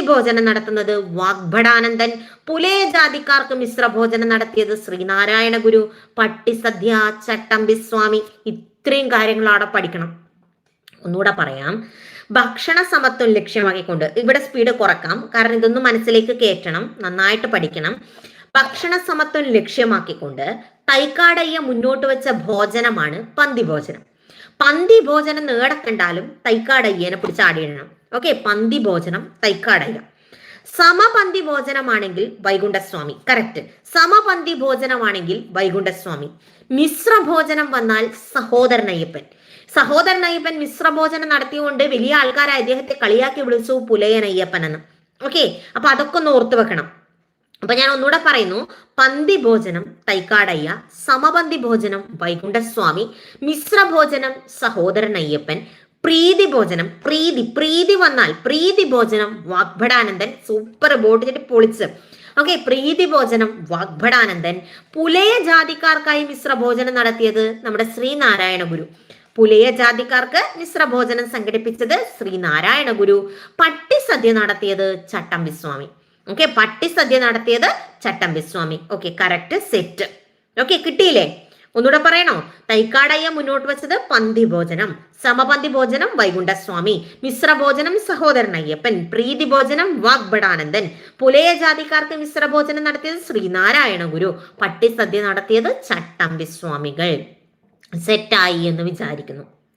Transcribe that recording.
ഭോജനം നടത്തുന്നത് വാഗ്ഭടാനന്ദൻ. പുലേ ജാതിക്കാർക്ക് മിശ്ര ഭോജനം നടത്തിയത് ശ്രീനാരായണ ഗുരു പട്ടിസദ്യ ചട്ടമ്പി സ്വാമി. ഇത്രയും കാര്യങ്ങൾ അവിടെ പഠിക്കണം. ഒന്നുകൂടെ പറയാം. ഭക്ഷണ സമത്വം ലക്ഷ്യമാക്കിക്കൊണ്ട് ഇവിടെ സ്പീഡ് കുറക്കാം. കാരണം ഇതൊന്നും മനസ്സിലേക്ക് കയറ്റണം നന്നായിട്ട് പഠിക്കണം. ഭക്ഷണ സമത്വം ലക്ഷ്യമാക്കിക്കൊണ്ട് തൈക്കാടയ്യ മുന്നോട്ട് വെച്ച ഭോജനമാണ് പന്തി ഭോജനം പന്തി ഭോജനം നേടക്കണ്ടാലും തൈക്കാടയ്യനെ പിടിച്ച് ആടിയിടണം. ഓക്കെ പന്തി ഭോജനം തൈക്കാടയ്യ സമപന്തി ഭോജനമാണെങ്കിൽ വൈകുണ്ഠസ്വാമി കറക്റ്റ് സമപന്തി ഭോജനമാണെങ്കിൽ വൈകുണ്ഠസ്വാമി മിശ്ര ഭോജനം വന്നാൽ അയ്യപ്പൻ മിശ്ര ഭോജനം നടത്തിയുകൊണ്ട് വലിയ ആൾക്കാരെ അദ്ദേഹത്തെ കളിയാക്കി വിളിച്ചു പുലയൻ അയ്യപ്പൻ എന്ന് ഓക്കെ അപ്പൊ അതൊക്കെ ഒന്ന് ഓർത്തു വെക്കണം അപ്പൊ ഞാൻ ഒന്നുകൂടെ പറയുന്നു പന്തി ഭോജനം തൈക്കാടയ്യ സമപന്തി ഭോജനം വൈകുണ്ഠസ്വാമി മിശ്ര ഭോജനം സഹോദരൻ അയ്യപ്പൻ പ്രീതി ഭോജനം പ്രീതി പ്രീതി വന്നാൽ പ്രീതി ഭോജനം വാഗ്ഭടാനന്ദൻ സൂപ്പർ ബോട്ട് ചെട്ടി പൊളിച്ച്. ഓക്കെ പ്രീതി ഭോജനം വാഗ്ഭടാനന്ദൻ. പുലയ ജാതിക്കാർക്കായി മിശ്ര ഭോജനം നടത്തിയത് നമ്മുടെ ശ്രീനാരായണ ഗുരു. പുലയ ജാതിക്കാർക്ക് മിശ്ര ഭോജനം സംഘടിപ്പിച്ചത് ശ്രീനാരായണ ഗുരു. പട്ടിസദ്യ നടത്തിയത് ചട്ടമ്പിസ്വാമി. ഓക്കെ പട്ടിസദ്യ നടത്തിയത് Chattampi Swami. Okay correct set okay കിട്ടിയില്ലേ? ഒന്നുകൂടെ പറയണോ? തൈക്കാടയ്യ മുന്നോട്ട് വെച്ചത് പന്തി ഭോജനം. സമപന്തി ഭോജനം വൈകുണ്ഠസ്വാമി. മിശ്ര ഭോജനം സഹോദരൻ അയ്യപ്പൻ. പ്രീതി ഭോജനം വാഗ്ഭടാനന്ദൻ. പുലയ ജാതിക്കാർക്ക് മിശ്ര ഭോജനം നടത്തിയത് ശ്രീനാരായണ ഗുരു. പട്ടിസദ്യ നടത്തിയത് ചട്ടമ്പി സ്വാമികൾ. സെറ്റായി എന്ന് വിചാരിക്കുന്നു.